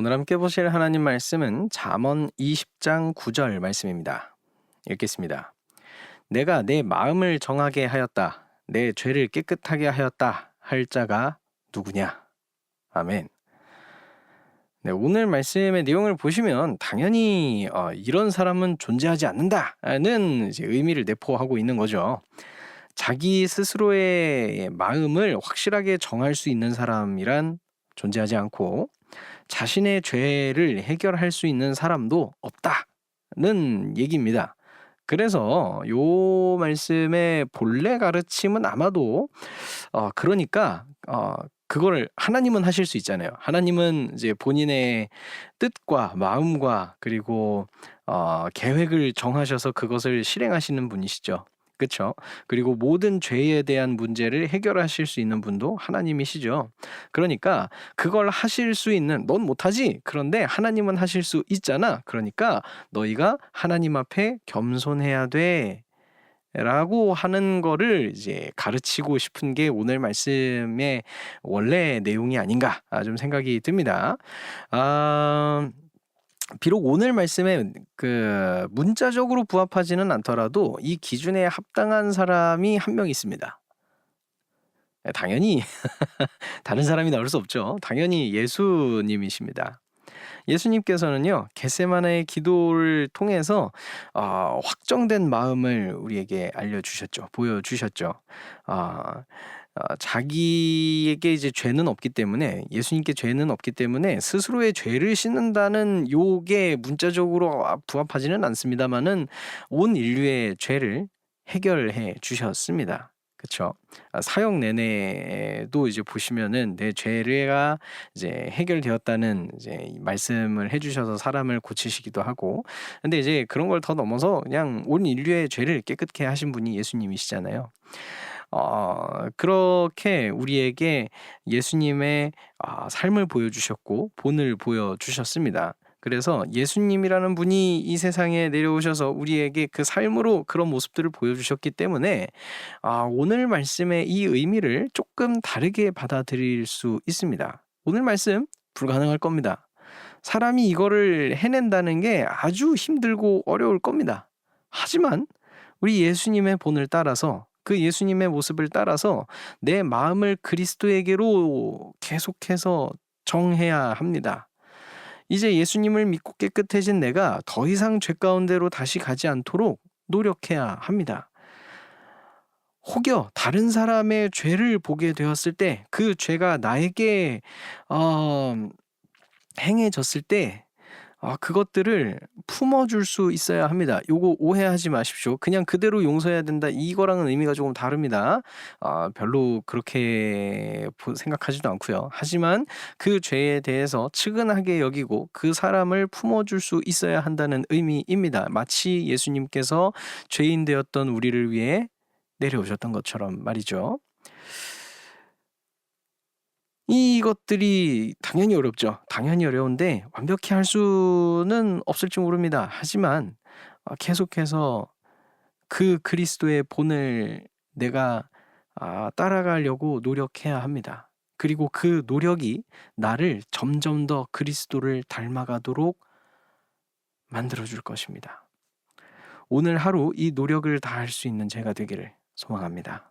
오늘 함께 보실 하나님 말씀은 잠언 20장 9절 말씀입니다. 읽겠습니다. 내가 내 마음을 정하게 하였다. 내 죄를 깨끗하게 하였다. 할 자가 누구냐? 아멘. 네, 오늘 말씀의 내용을 보시면 당연히 어, 이런 사람은 존재하지 않는다는 의미를 내포하고 있는 거죠. 자기 스스로의 마음을 확실하게 정할 수 있는 사람이란 존재하지 않고 자신의 죄를 해결할 수 있는 사람도 없다는 얘기입니다. 그래서 요 말씀의 본래 가르침은 아마도 어 그러니까 어 그거를 하나님은 하실 수 있잖아요. 하나님은 이제 본인의 뜻과 마음과 그리고 어 계획을 정하셔서 그것을 실행하시는 분이시죠. 그쵸? 그리고 모든 죄에 대한 문제를 해결하실 수 있는 분도 하나님이시죠. 그러니까 그걸 하실 수 있는 넌 못하지. 그런데 하나님은 하실 수 있잖아. 그러니까 너희가 하나님 앞에 겸손해야 돼. 라고 하는 거를 이제 가르치고 싶은 게 오늘 말씀의 원래 내용이 아닌가 아, 좀 생각이 듭니다. 아, 비록 오늘 말씀에 그 문자적으로 부합하지는 않더라도 이 기준에 합당한 사람이 한 명 있습니다. 네, 당연히 다른 사람이 나올 수 없죠. 당연히 예수님이십니다. 예수님께서는요 겟세마네의 기도를 통해서 어, 확정된 마음을 우리에게 알려주셨죠, 보여주셨죠. 어, 어, 자기에게 이제 죄는 없기 때문에 예수님께 죄는 없기 때문에 스스로의 죄를 씻는다는 요게 문자적으로 아, 부합하지는 않습니다만은 온 인류의 죄를 해결해 주셨습니다. 아, 사역 내내도 이제 보시면은 내 죄가 이제 해결되었다는 이제 말씀을 해주셔서 사람을 고치시기도 하고. 근데 이제 그런 걸 더 넘어서 그냥 온 인류의 죄를 깨끗게 하신 분이 예수님이시잖아요. 어, 그렇게 우리에게 예수님의 아, 삶을 보여주셨고 본을 보여주셨습니다. 그래서 예수님이라는 분이 이 세상에 내려오셔서 우리에게 그 삶으로 그런 모습들을 보여주셨기 때문에 아, 오늘 말씀의 이 의미를 조금 다르게 받아들일 수 있습니다. 오늘 말씀 불가능할 겁니다. 사람이 이거를 해낸다는 게 아주 힘들고 어려울 겁니다. 하지만 우리 예수님의 본을 따라서 그 예수님의 모습을 따라서 내 마음을 그리스도에게로 계속해서 정해야 합니다. 이제 예수님을 믿고 깨끗해진 내가 더 이상 죄 가운데로 다시 가지 않도록 노력해야 합니다. 혹여 다른 사람의 죄를 보게 되었을 때 그 죄가 나에게 어, 행해졌을 때 아 그것들을 품어줄 수 있어야 합니다. 요거 오해하지 마십시오. 그냥 그대로 용서해야 된다 이거랑은 의미가 조금 다릅니다. 아 별로 그렇게 생각하지도 않고요. 하지만 그 죄에 대해서 측은하게 여기고 그 사람을 품어줄 수 있어야 한다는 의미입니다. 마치 예수님께서 죄인 되었던 우리를 위해 내려오셨던 것처럼 말이죠. 이것들이 당연히 어렵죠. 당연히 어려운데 완벽히 할 수는 없을지 모릅니다. 하지만 어, 계속해서 그 그리스도의 본을 내가 아, 따라가려고 노력해야 합니다. 그리고 그 노력이 나를 점점 더 그리스도를 닮아가도록 만들어줄 것입니다. 오늘 하루 이 노력을 다할 수 있는 제가 되기를 소망합니다.